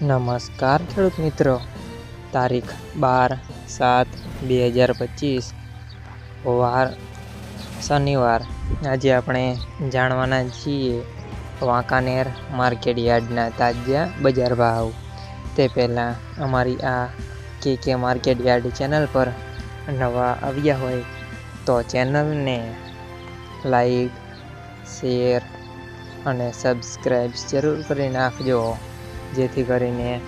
નમસ્કાર ખેડૂત મિત્રો. તારીખ બાર સાત બે હજાર પચીસ. વાર શનિવાર. આજે આપણે જાણવાના છીએ વાંકાનેર માર્કેટ યાર્ડના તાજા બજાર ભાવ. તે પહેલાં અમારી આ કે કે માર્કેટ યાર્ડ ચેનલ પર નવા આવ્યા હોય તો ચેનલને લાઈક, શેર અને સબસ્ક્રાઈબ જરૂર કરી નાખજો. જેથી કરીને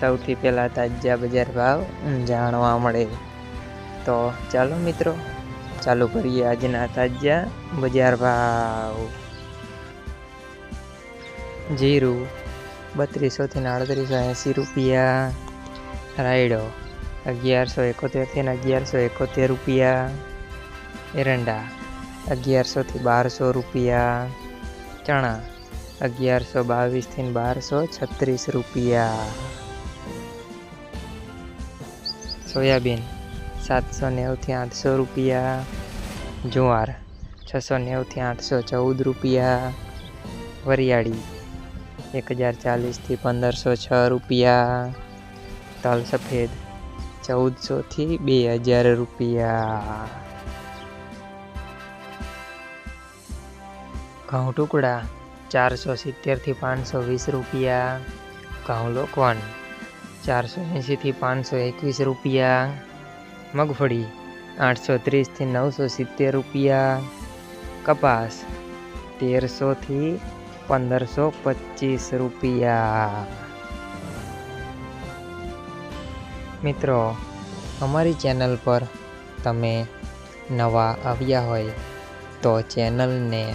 સૌથી પહેલાં તાજા બજાર ભાવ જાણવા મળે. તો ચાલો મિત્રો, ચાલુ કરીએ આજના તાજા બજાર ભાવ. જીરું બત્રીસોથી આડત્રીસો એંસી રૂપિયા. રાયડો અગિયારસો એકોતેરથી અગિયારસો એકોતેર રૂપિયા. એરંડા અગિયારસોથી બારસો રૂપિયા. ચણા અગિયારસો બાવીસથી બારસો છત્રીસ રૂપિયા. સોયાબીન સાતસો નેવુંથી આઠસો રૂપિયા. જુવાર છસો નેવુંથી આઠસો ચૌદ રૂપિયા. વરિયાળી એક હજાર ચાલીસથી પંદરસો છ રૂપિયા. તલ સફેદ ચૌદસોથી બે હજાર રૂપિયા. ઘઉં ટુકડા ચારસો સિત્તેરથી પાંચસો વીસ રૂપિયા. ઘઉં લોકવન, ચારસો એંશીથી પાંચસો એકવીસ રૂપિયા. મગફળી, આઠસો ત્રીસથી નવસો સિત્તેર રૂપિયા. કપાસ, તેરસોથી પંદરસો પચીસ રૂપિયા. મિત્રો, અમારી ચેનલ પર તમે નવા આવ્યા હોય તો ચેનલને